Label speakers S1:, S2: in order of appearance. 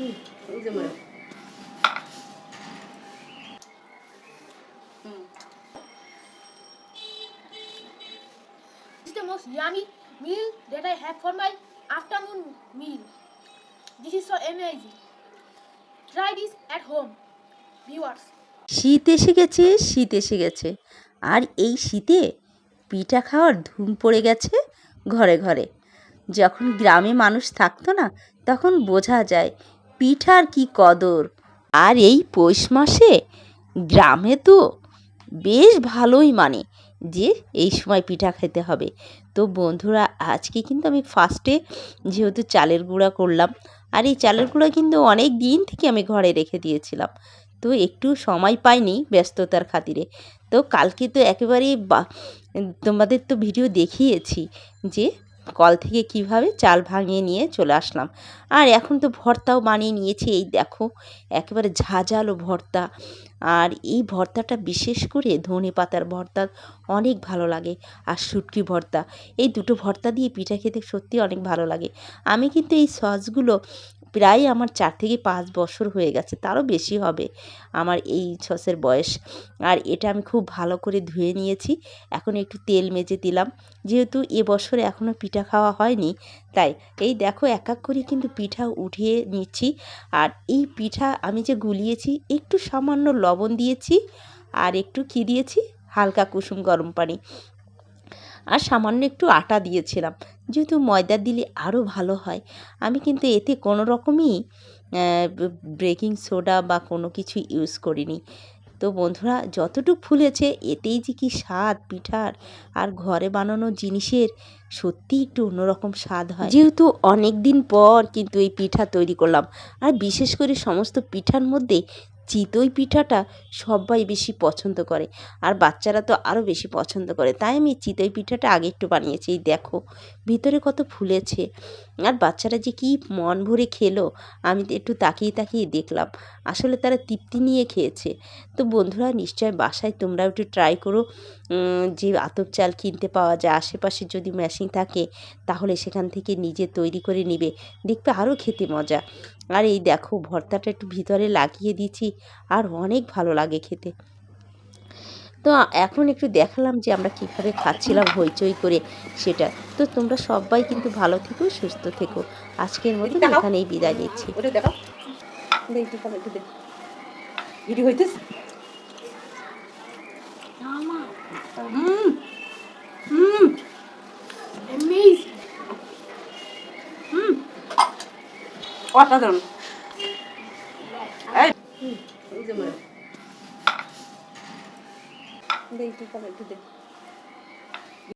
S1: মানে
S2: This is the most yummy meal that I have for my afternoon meal. This is so amazing. Try this at home, viewers.
S3: শীত এসে গেছে শীত এসে গেছে আর এই শীতে পিঠা খাওয়ার ধুম পড়ে গেছে ঘরে ঘরে যখন গ্রামে মানুষ থাকতো না তখন বোঝা যায় পিঠার কি কদর? আর এই পৌষ মাসে? গ্রামে তো বেশ ভালোই মানে যে এই সময় পিঠা খেতে হবে। তো বন্ধুরা, আজকে কিন্তু আমি ফার্স্টে যেহেতু চালের গুঁড়া করলাম, আর এই চালের গুঁড়া কিন্তু অনেক দিন থেকে আমি ঘরে রেখে দিয়েছিলাম। তো একটু সময় পাইনি ব্যস্ততার খাতিরে। তো কালকে তো একেবারেই তোমাদের তো ভিডিও দেখিয়েছি যে কল থেকে কীভাবে চাল ভাঙিয়ে নিয়ে চলে আসলাম। আর এখন তো ভর্তাও বানিয়ে নিয়েছি, এই দেখো, একেবারে ঝাঁঝালো ভর্তা। আর এই ভর্তাটা বিশেষ করে ধনে পাতার ভর্তা অনেক ভালো লাগে, আর শুটকি ভর্তা। এই দুটো ভর্তা দিয়ে পিঠা খেতে সত্যি অনেক ভালো লাগে। আমি কিন্তু এই সসগুলো প্রায় আমার চার থেকে পাঁচ বছর হয়ে গেছে, তারও বেশি হবে আমার এই সসের বয়স। আর এটা আমি খুব ভালো করে ধুয়ে নিয়েছি, এখন একটু তেল মেজে দিলাম। যেহেতু এবছরে এখনও পিঠা খাওয়া হয়নি, তাই এই দেখো এক এক করে কিন্তু পিঠা উঠিয়ে নিচ্ছি। আর এই পিঠা আমি যে গুলিয়েছি, একটু সামান্য লবণ দিয়েছি আর একটু কী দিয়েছি, হালকা কুসুম গরম পানি। আর সামান্য একটু আটা দিয়েছিলাম। যেহেতু ময়দা দিলে আরও ভালো হয়। আমি কিন্তু এতে কোনো রকমই বেকিং সোডা বা কোনো কিছু ইউজ করিনি। তো বন্ধুরা, যতটুকু ফুলেছে, এতেই যে কি স্বাদ পিঠার। আর ঘরে বানানো জিনিসের সত্যি একটু অন্যরকম স্বাদ হয়। যেহেতু অনেক দিন পর কিন্তু এই পিঠা তৈরি করলাম। আর বিশেষ করে সমস্ত পিঠার মধ্যে চিতই পিঠাটা সবাই বেশি পছন্দ করে। আর বাচ্চারা তো আরও বেশি পছন্দ করে। তাই আমি চিতই পিঠাটা আগে একটু বানিয়েছি। এই দেখো, ভিতরে কত ফুলেছে। আর বাচ্চারা যে কী মন ভরে খেলো, আমি তো একটু তাকিয়ে তাকিয়ে দেখলাম। আসলে তারা তৃপ্তি নিয়ে খেয়েছে। তো বন্ধুরা নিশ্চয় বাসায় তোমরাও একটু ট্রাই করো। যে আতপ চাল কিনতে পাওয়া যায়, আশেপাশে যদি মেশিন থাকে, তাহলে সেখান থেকে নিজে তৈরি করে নিবে। দেখবে আরও খেতে মজা। আর এই দেখো, ভর্তাটা একটু ভিতরে লাগিয়ে দিয়েছি। আর অনেক ভালো লাগে খেতে। তো এখন একটু দেখালাম যে আমরা কীভাবে খাচ্ছিলাম হইচই করে সেটা। তো তোমরা সবাই কিন্তু ভালো থেকো সুস্থ থেকো। আজকের মতো এখানেই বিদায় নিচ্ছি।
S1: ওটা দেখো দেখ একটু খাবে একটু দেখ। ভিডিও হইতেছে? হুম হুম। অসাধারণ। যে মানে দেখ একটু দেখ।